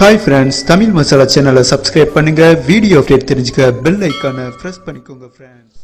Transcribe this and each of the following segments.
Hi friends Tamil masala சேனலை subscribe பண்ணுங்க. Video update தெரிஞ்சுக்க பெல் ஐக்கானை ப்ரெஸ் பண்ணிக்கோங்க friends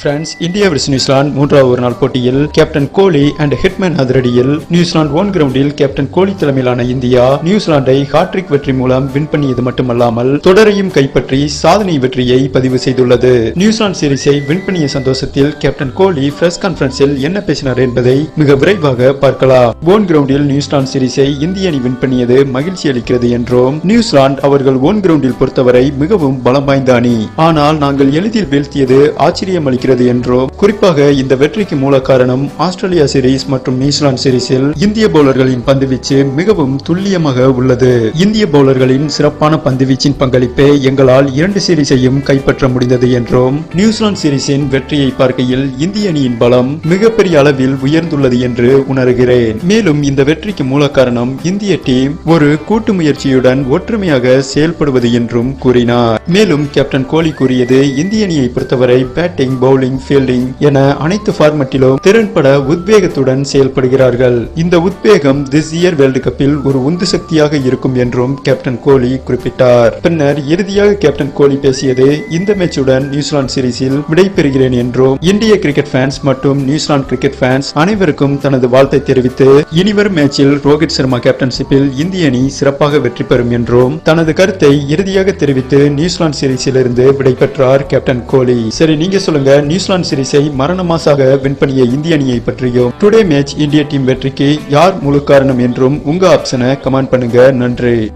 friends India vs. New Zealand மூன்றாவது ஒரு நாள் போட்டியில் கேப்டன் கோலி அண்ட் ஹிட்மேன் அதிரடியில் நியூசிலாந்து ஓன் கிரவுண்டில் கேப்டன் கோலி தலைமையிலான இந்தியா நியூசிலாந்தை ஹாட்ரிக் வெற்றி மூலம் வின் பண்ணியது மட்டுமல்லாமல் தொடரையும் கைப்பற்றி சாதனை வெற்றியை பதிவு செய்துள்ளது. நியூசிலாந்து சீரிஸை வின் பண்ணிய சந்தோஷத்தில் கேப்டன் கோலி பிரஸ் கான்பரன்ஸில் என்ன பேசினார் என்பதை மிக விரைவாக பார்க்கலாம். ஓன் கிரவுண்டில் நியூசிலாந்து சீரிஸை இந்திய அணி வின் பண்ணியது மகிழ்ச்சி அளிக்கிறது என்றும் வருகின்றோம் நியூசிலாந்து அவர்கள் ஓன் கிரவுண்டில் பொறுத்தவரை மிகவும் பலம் வாய்ந்த அணி. ஆனால் நாங்கள் எளிதில் வீழ்த்தியது ஆச்சரியம் அளிக்கிறது என்றும். குறிப்பாக இந்த வெற்றிக்கு மூல காரணம் ஆஸ்திரேலியா சீரீஸ் மற்றும் நியூசிலாந்து சீரீஸில் இந்திய பவுலர்களின் பந்துவீச்சு மிகவும் துல்லியமாக உள்ளது. இந்திய பவுலர்களின் சிறப்பான பந்துவீச்சின் பங்களிப்பே எங்களால் இரண்டு சீரீஸையும் கைப்பற்ற முடிந்தது என்றும். நியூசிலாந்து சீரீஸின் வெற்றியை பார்க்கையில் இந்திய அணியின் பலம் மிகப்பெரிய அளவில் உயர்ந்துள்ளது என்று உணர்கிறேன். மேலும் இந்த வெற்றிக்கு மூல காரணம் இந்திய டீம் ஒரு கூட்டு முயற்சியுடன் ஒற்றுமையாக செயல்படுவது என்றும் கூறினார். மேலும் கேப்டன் கோலி கூறியது இந்திய அணியை பொறுத்தவரை பேட்டிங் பவுலிங் ஃபீல்டிங் என அனைத்து ஃபார்மட்டிலும் திறன்பட உத்வேகத்துடன் செயல்படுகிறார்கள். இந்த உத்வேகம் திஸ் இயர் வேர்ல்டு கப்பில் ஒரு உந்து சக்தியாக இருக்கும் என்றும் கேப்டன் கோலி குறிப்பிட்டார். பின்னர் இறுதியாக கேப்டன் கோலி பேசியது இந்த மேட்சுடன் நியூசிலாந்து சீரீஸில் விடைபெறுகிறேன் என்றும் இந்திய கிரிக்கெட் ஃபேன்ஸ் மற்றும் நியூசிலாந்து கிரிக்கெட் ஃபேன்ஸ் அனைவருக்கும் தனது வாழ்த்தை தெரிவித்து இனிவரும் மேட்சில் ரோஹித் சர்மா கேப்டன்ஷிப்பில் இந்திய அணி சிறப்பாக வெற்றி பெறும் என்றும் தனது கருத்தை இறுதியாக தெரிவித்து நியூசிலாந்து சீரிஸில் இருந்து விடைபெற்றார் கேப்டன் கோலி. சரி நீங்க சொல்லுங்க நியூசிலாந்து சீரீஸை மரண மாசாக வின் பண்ணிய இந்திய அணியை பற்றியும் டுடே மேட்ச் இந்திய டீம் வெற்றிக்கு யார் முழு காரணம் என்றும் உங்க ஆப்ஷனை கமெண்ட் பண்ணுங்க. நன்றி.